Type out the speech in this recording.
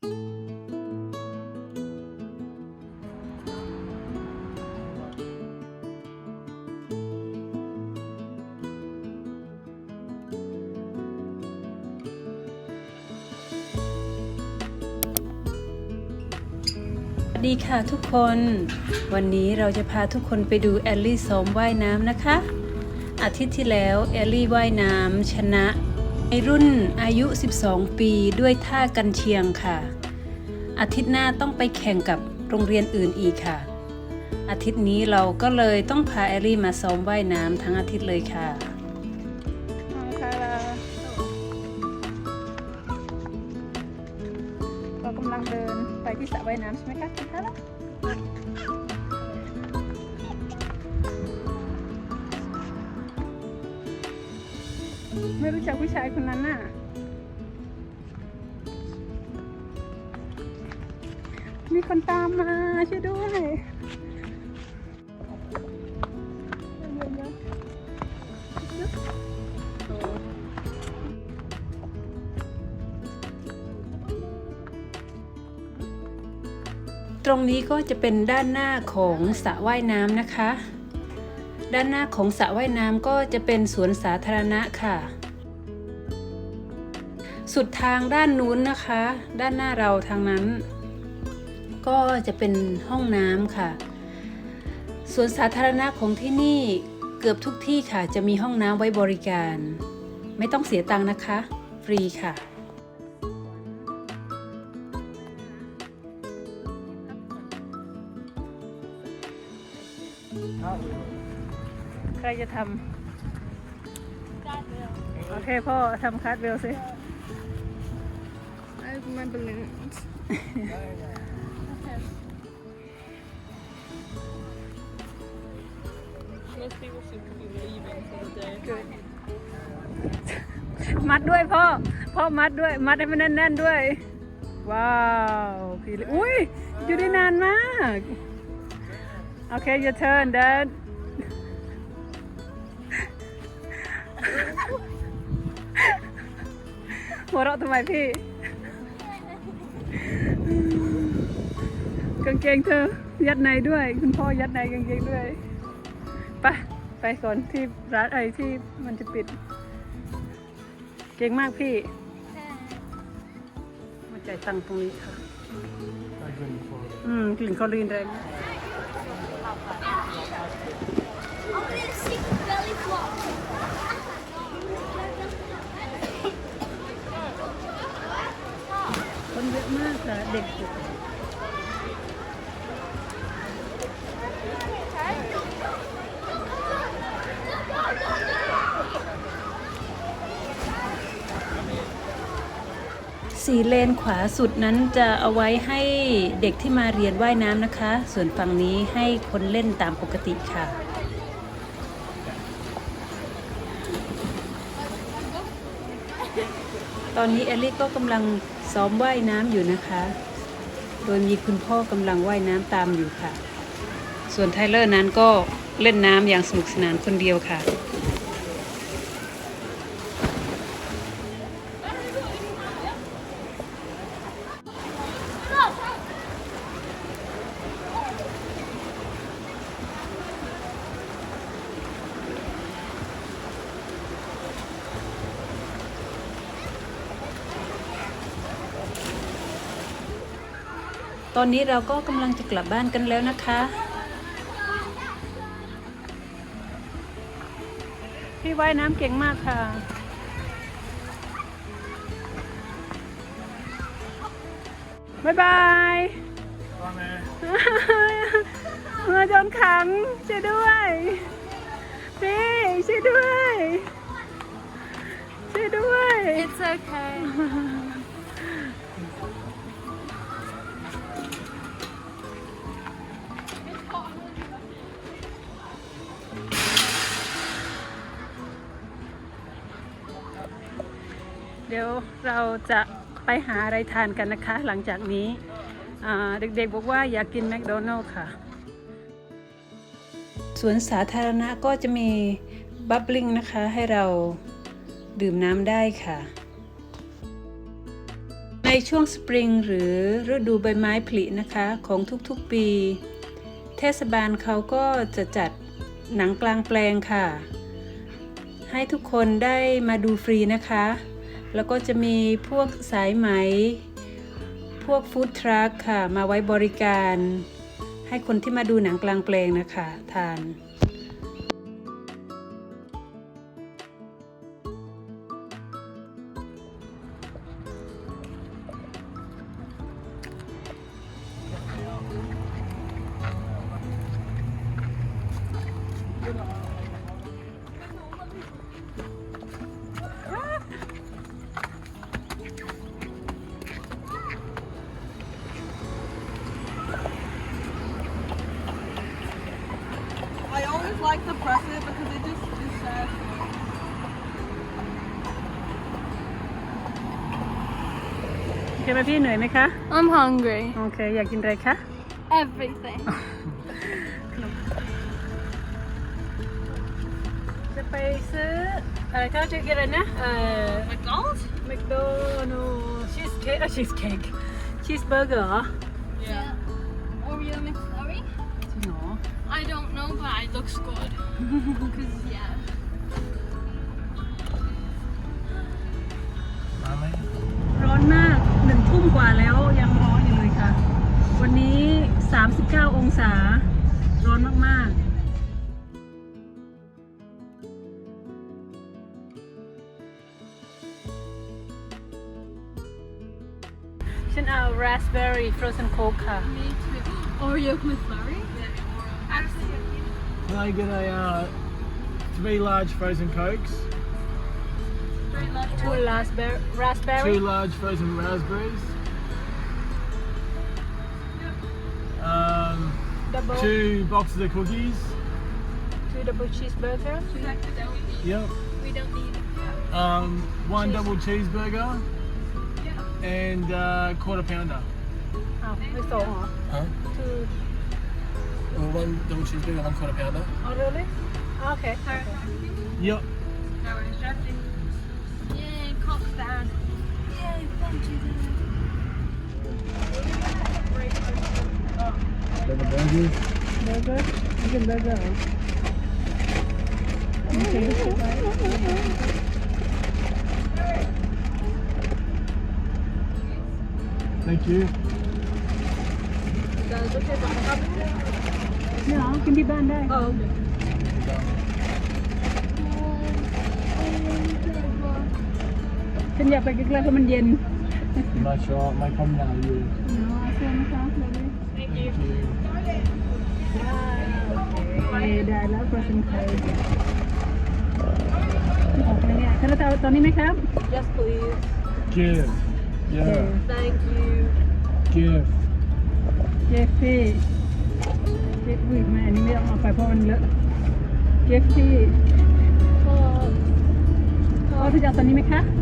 สวัสดีค่ะทุกคน วันนี้เราจะพาทุกคนไปดูแอลลี่ซ้อมว่ายน้ำนะคะ อาทิตย์ที่แล้วแอลลี่ว่ายน้ำชนะ ในรุ่นอายุ 12 ปีด้วยท่ากันเชียงค่ะ อาทิตย์หน้าต้องไปแข่งกับโรงเรียนอื่นอีกค่ะ อาทิตย์นี้เราก็เลยต้องพาแอลลี่มาซ้อมว่ายน้ำทั้งอาทิตย์เลยค่ะค่ะเรากำลังเดินไปที่สระว่ายน้ำใช่ไหมคะคุณคะ ไม่รู้จักผู้ชายคนนั้นน่ะ มีคนตามมาช่วยด้วย ตรงนี้ก็จะเป็นด้านหน้าของสระว่ายน้ำนะคะด้านหน้าของสระว่ายน้ำก็จะเป็นสวนสาธารณะค่ะ สุดทางด้านนู้นนะคะ ด้านหน้าเราทางนั้น ก็จะเป็นห้องน้ำค่ะสวนสาธารณะของที่นี่เกือบทุกที่ค่ะ จะมีห้องน้ำไว้บริการ ไม่ต้องเสียตังค์นะคะ ฟรีค่ะใครจะทำโอเคพ่อทำคาร์ดเบลสิ my balloons. Most people seem to be leaving for the day. มัดด้วยพ่อ พ่อมัดด้วย มัดให้มันแน่นๆด้วย ว้าวพี่ลิอุ้ย อยู่ได้นานมาก โอเค your turn dad หัวเรา กางเกงเธอ ยัดในด้วย คุณพ่อยัดในกางเกงด้วยไปไปก่อนที่ร้านไอ้ที่มันจะปิด เก่งมากพี่มาจ่ายตังค์ตรงนี้ค่ะอืมกลิ่นคอรีนแรงคนเยอะมากค่ะเด็ก สี่เลนขวาสุดนั้นจะเอาไว้ให้เด็กที่มาเรียนว่ายน้ำนะคะ ส่วนฝั่งนี้ให้คนเล่นตามปกติค่ะ ตอนนี้เอลลี่ก็กำลังซ้อมว่ายน้ำอยู่นะคะ โดยมีคุณพ่อกำลังว่ายน้ำตามอยู่ค่ะ ส่วนไทเลอร์นั้นก็เล่นน้ำอย่างสนุกสนานคนเดียวค่ะ ตอนนี้เราก็กำลังจะกลับบ้านกันแล้วนะคะพี่ว่ายน้ำเก่งมากค่ะบ๊ายบายเมื่อโดนขังช่วยด้วยพี่ช่วยด้วยช่วยด้วย It's okay. เดี๋ยวเราจะไปหาอะไรทานกันนะคะ หลังจากนี้เด็กๆบอกว่าอยากกินแมคโดนัลล์ค่ะสวนสาธารณะก็จะมีบับลิงนะคะ ให้เราดื่มน้ำได้ค่ะ ในช่วงสปริงหรือฤดูใบไม้ผลินะคะของทุกๆปี เทศบาลเขาก็จะจัดหนังกลางแปลงค่ะ ให้ทุกคนได้มาดูฟรีนะคะ แล้วก็จะมีพวกสายไหม พวกฟู้ดทรัคค่ะ มาไว้บริการ ให้คนที่มาดูหนังกลางแปลงนะคะ ทาน like to press it because it just is sad. โอเคไหมพี่เหนื่อยไหมคะ I'm hungry. โอเคอยากกินอะไรคะ Everything. จะไปซื้ออะไรก็จะกินอะไรนะเอ่อ McDonald's? แมคโดนัลชีสเค้กชีสเค้กชีสเบอร์เกอร์เหรอ I don't know, but it looks good. Cause yeah. มาไหมร้อนมากหนึ่งทุ่มกว่าแล้วยังร้อนอยู่เลยค่ะ วันนี้ 39 องศา ร้อนมาก ๆ ฉันเอา raspberry frozen coke ค่ะ Me too. Oreo McFlurry? Can I get a uh, three large frozen cokes? Two large raspberries. Two large frozen raspberries. Um, two boxes of cookies. Two double cheeseburgers. Yep. We don't need. Um, one Cheese. double cheeseburger. Yeah. And uh, quarter pounder. Oh, we saw. Huh? Two. Well, one double cheeseburger, one quarter pounder. oh really okay Yep. Yay, cock down. Yay, thank you. Double burgers. burger นี่เป็น burger เหรอโอเค Thank you. เนี่ยเหรอกินที่บ้านได้ Oh, ฉันอยากไปใกล้ๆเพราะมันเย็น Not sure. My problem now. You. เนาะเชิญนะคะเลย Thank you. โอเคได้แล้ว frozen cake ออกไหมเนี่ยฉันจะเอาตอนนี้ไหมครับ yes, please. Give. Yeah. Thank you. Give. เจฟฟี่ เจฟฟี่ไม่อันนี้ไม่ต้องเอาไปเพราะมันเลอะเจฟฟี่พ่อพี่จะเอาตอนนี้ไหมคะ Uh,